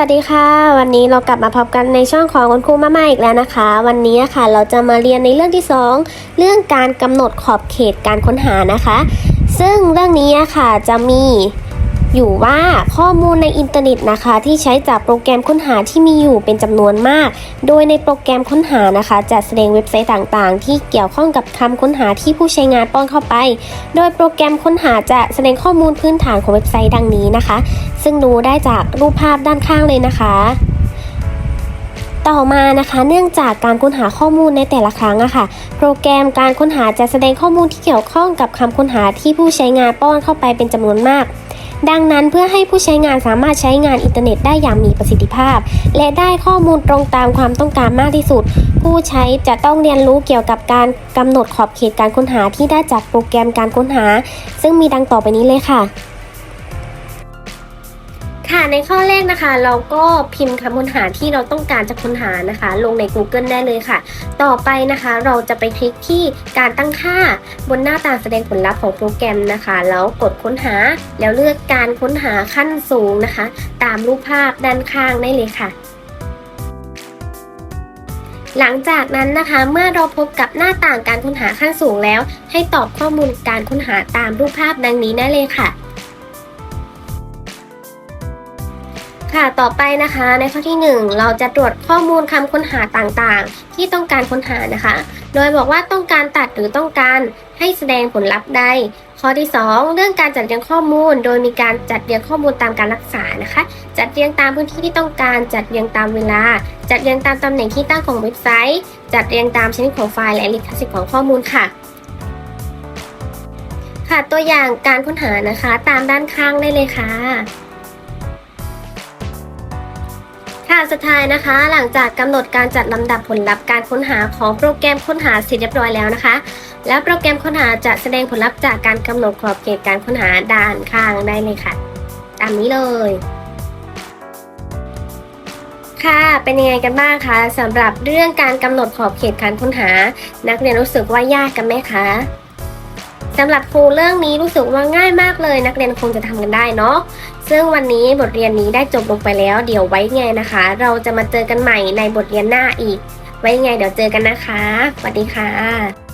วัสดีค่ะ วันนี้เรากลับมาพบกันในช่องของคุณครูมาม่าอีกแล้วนะคะ วันนี้ค่ะเราจะมาเรียนในเรื่องที่ 2 เรื่องการกำหนดขอบเขตการค้นหานะคะ ซึ่งเรื่องนี้ค่ะจะมี อยู่ว่าข้อมูลในอินเทอร์เน็ตนะคะ ที่ใช้จากโปรแกรมค้นหาที่มีอยู่เป็นจำนวนมาก โดยในโปรแกรมค้นหานะคะ จะแสดงเว็บไซต์ต่างๆ ที่เกี่ยวข้องกับคำค้นหาที่ผู้ใช้งานป้อนเข้าไป โดยโปรแกรมค้นหาจะแสดงข้อมูลพื้นฐานของเว็บไซต์ดังนี้นะคะ ซึ่งดูได้จากรูปภาพด้านข้างเลยนะคะต่อมานะคะเนื่องจากการค้นหาข้อมูลในแต่ละครั้งอะค่ะ โปรแกรมการค้นหาจะแสดงข้อมูลที่เกี่ยวข้องกับคำค้นหาที่ผู้ใช้งานป้อนเข้าไปเป็นจำนวนมาก ดังนั้นเพื่อให้ผู้ใช้งานสามารถใช้งานอินเทอร์เน็ตได้อย่างมีประสิทธิภาพ และได้ข้อมูลตรงตามความต้องการมากที่สุด ผู้ใช้จะต้องเรียนรู้เกี่ยวกับการกำหนดขอบเขตการค้นหาที่ได้จากโปรแกรมการค้นหา ซึ่งมีดังต่อไปนี้เลยค่ะ ค่ะในข้อแรกนะคะ เราก็พิมพ์คำค้นหาที่เราต้องการจะค้นหานะคะ ลงใน Google ได้เลยค่ะ ต่อไปนะคะเราจะไปคลิกที่การตั้งค่าบนหน้าตาแสดงผลลัพธ์ของโปรแกรมนะคะ แล้วกดค้นหาแล้วเลือกการค้นหาขั้นสูงนะคะ ตามรูปภาพด้านข้างได้เลยค่ะหลังจากนั้นนะคะเมื่อเราพบกับหน้าต่างการค้นหาขั้นสูงแล้ว ให้ตอบข้อมูลการค้นหาตามรูปภาพดังนี้ได้เลยค่ะ ค่ะ ต่อไปนะคะ ในข้อที่ 1 เราจะตรวจข้อมูลคำค้นหาต่างๆ ที่ต้องการค้นหานะคะ โดยบอกว่าต้องการตัดหรือต้องการให้แสดงผลลัพธ์ใด ข้อที่ 2 เรื่องการจัดเรียงข้อมูล โดยมีการจัดเรียงข้อมูลตามการรักษานะคะ จัดเรียงตามพื้นที่ที่ต้องการ จัดเรียงตามเวลา จัดเรียงตามตำแหน่งที่ตั้งของเว็บไซต์ จัดเรียงตามชนิดของไฟล์และลิขสิทธิ์ของข้อมูลค่ะค่ะตัวอย่างการค้นหานะคะ ตามด้านข้างได้เลยค่ะ ค่ะสุดท้ายนะคะ หลังจากกำหนดการจัดลำดับผลลัพธ์การค้นหาของโปรแกรมค้นหาเสร็จเรียบร้อยแล้วนะคะ แล้วโปรแกรมค้นหาจะแสดงผลลัพธ์จากการกำหนดขอบเขตการค้นหาด้านข้างได้เลยค่ะ ตามนี้เลย ค่ะเป็นยังไงกันบ้างคะสำหรับเรื่องการกำหนดขอบเขตการค้นหา นักเรียนรู้สึกว่ายากกันไหมคะ สำหรับครูเรื่องนี้รู้สึกว่าง่ายมากเลย นักเรียนคงจะทำกันได้เนาะซึ่งวันนี้บทเรียนนี้ได้จบลงไปแล้ว เดี๋ยวไว้ไงนะคะ เราจะมาเจอกันใหม่ในบทเรียนหน้าอีก ไว้ไงเดี๋ยวเจอกันนะคะสวัสดีค่ะ